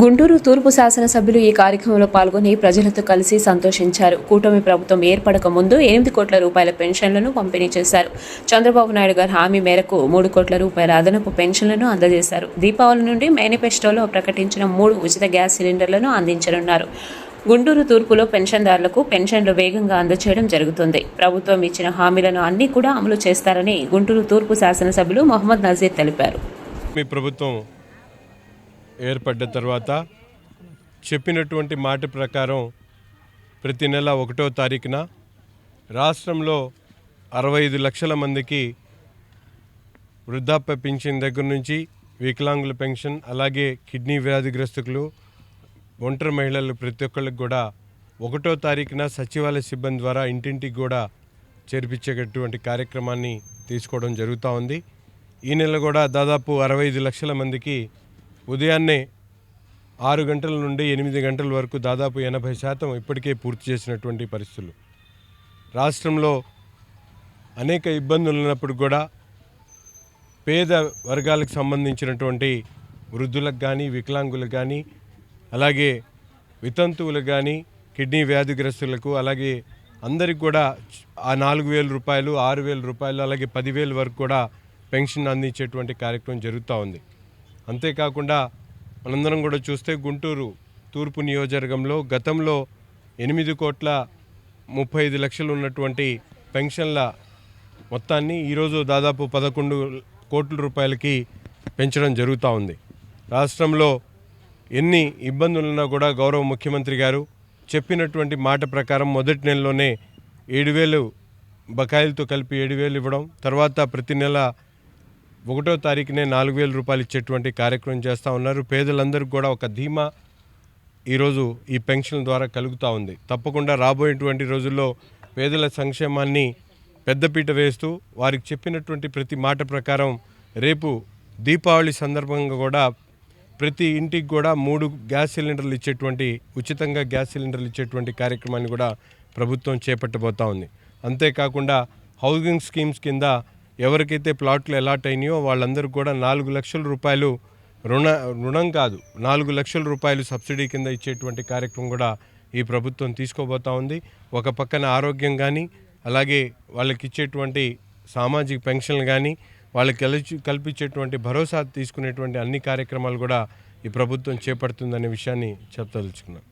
గుంటూరు తూర్పు శాసనసభ్యులు ఈ కార్యక్రమంలో పాల్గొని ప్రజలతో కలిసి సంతోషించారు. కూటమి ప్రభుత్వం ఏర్పడక ముందు ఎనిమిది కోట్ల రూపాయల పెన్షన్లను పంపిణీ చేశారు. చంద్రబాబు నాయుడు గారి హామీ మేరకు మూడు కోట్ల రూపాయల అదనపు పెన్షన్లను అందజేశారు. దీపావళి నుండి మేనిఫెస్టోలో ప్రకటించిన మూడు ఉచిత గ్యాస్ సిలిండర్లను అందించనున్నారు. గుంటూరు తూర్పులో పెన్షన్దారులకు పెన్షన్లు వేగంగా అందచేయడం జరుగుతుంది. ప్రభుత్వం ఇచ్చిన హామీలను అన్ని కూడా అమలు చేస్తారని గుంటూరు తూర్పు శాసనసభ్యులు మొహమ్మద్ నజీర్ తెలిపారు. మీ ప్రభుత్వం ఏర్పడ్డ తర్వాత చెప్పినటువంటి మాట ప్రకారం ప్రతి నెల ఒకటో తారీఖున రాష్ట్రంలో అరవై ఐదు లక్షల మందికి వృద్ధాప్య పెన్షన్ దగ్గర నుంచి వికలాంగుల పెన్షన్ అలాగే కిడ్నీ వ్యాధిగ్రస్తులు ఒంటరి మహిళలు ప్రతి ఒక్కళ్ళకి కూడా ఒకటో తారీఖున సచివాలయ సిబ్బంది ద్వారా ఇంటింటికి కూడా చేర్పించేటటువంటి కార్యక్రమాన్ని తీసుకోవడం జరుగుతూ ఉంది. ఈ నెల కూడా దాదాపు అరవై ఐదు లక్షల మందికి ఉదయాన్నే ఆరు గంటల నుండి ఎనిమిది గంటల వరకు దాదాపు ఎనభై శాతం ఇప్పటికే పూర్తి చేసినటువంటి పరిస్థితులు. రాష్ట్రంలో అనేక ఇబ్బందులు ఉన్నప్పుడు కూడా పేద వర్గాలకు సంబంధించినటువంటి వృద్ధులకు కానీ వికలాంగులకు కానీ అలాగే వితంతువులకు కానీ కిడ్నీ వ్యాధిగ్రస్తులకు అలాగే అందరికి కూడా ఆ నాలుగు వేల రూపాయలు ఆరు వేల రూపాయలు అలాగే పదివేల వరకు కూడా పెన్షన్ అందించేటువంటి కార్యక్రమం జరుగుతూ ఉంది. అంతేకాకుండా మనందరం కూడా చూస్తే గుంటూరు తూర్పు నియోజకవర్గంలో గతంలో ఎనిమిది కోట్ల ముప్పై ఐదు లక్షలు ఉన్నటువంటి పెన్షన్ల మొత్తాన్ని ఈరోజు దాదాపు పదకొండు కోట్ల రూపాయలకి పెంచడం జరుగుతూ ఉంది. రాష్ట్రంలో ఎన్ని ఇబ్బందులున్నా కూడా గౌరవ ముఖ్యమంత్రి గారు చెప్పినటువంటి మాట ప్రకారం మొదటి నెలలోనే ఏడు వేలు బకాయిలతో కలిపి ఏడు వేలు ఇవ్వడం తర్వాత ప్రతి నెల ఒకటో తారీఖునే నాలుగు వేల రూపాయలు ఇచ్చేటువంటి కార్యక్రమం చేస్తూ ఉన్నారు. పేదలందరికీ కూడా ఒక ధీమా ఈరోజు ఈ పెన్షన్ ద్వారా కలుగుతూ ఉంది. తప్పకుండా రాబోయేటువంటి రోజుల్లో పేదల సంక్షేమాన్ని పెద్దపీట వేస్తూ వారికి చెప్పినటువంటి ప్రతి మాట ప్రకారం రేపు దీపావళి సందర్భంగా కూడా ప్రతి ఇంటికి కూడా మూడు గ్యాస్ సిలిండర్లు ఇచ్చేటువంటి ఉచితంగా గ్యాస్ సిలిండర్లు ఇచ్చేటువంటి కార్యక్రమాన్ని కూడా ప్రభుత్వం చేపట్టబోతా ఉంది. అంతేకాకుండా హౌసింగ్ స్కీమ్స్ కింద ఎవరికైతే ప్లాట్లు అలాట్ అయినాయో వాళ్ళందరూ కూడా నాలుగు లక్షల రూపాయలు రుణ రుణం కాదు నాలుగు లక్షల రూపాయలు సబ్సిడీ కింద ఇచ్చేటువంటి కార్యక్రమం కూడా ఈ ప్రభుత్వం తీసుకోబోతా ఉంది. ఒక పక్కన ఆరోగ్యం కానీ అలాగే వాళ్ళకి ఇచ్చేటువంటి సామాజిక పెన్షన్లు కానీ వాళ్ళకి కలిసి కల్పించేటువంటి భరోసా తీసుకునేటువంటి అన్ని కార్యక్రమాలు కూడా ఈ ప్రభుత్వం చేపడుతుందనే విషయాన్ని చెప్పదలుచుకున్నాను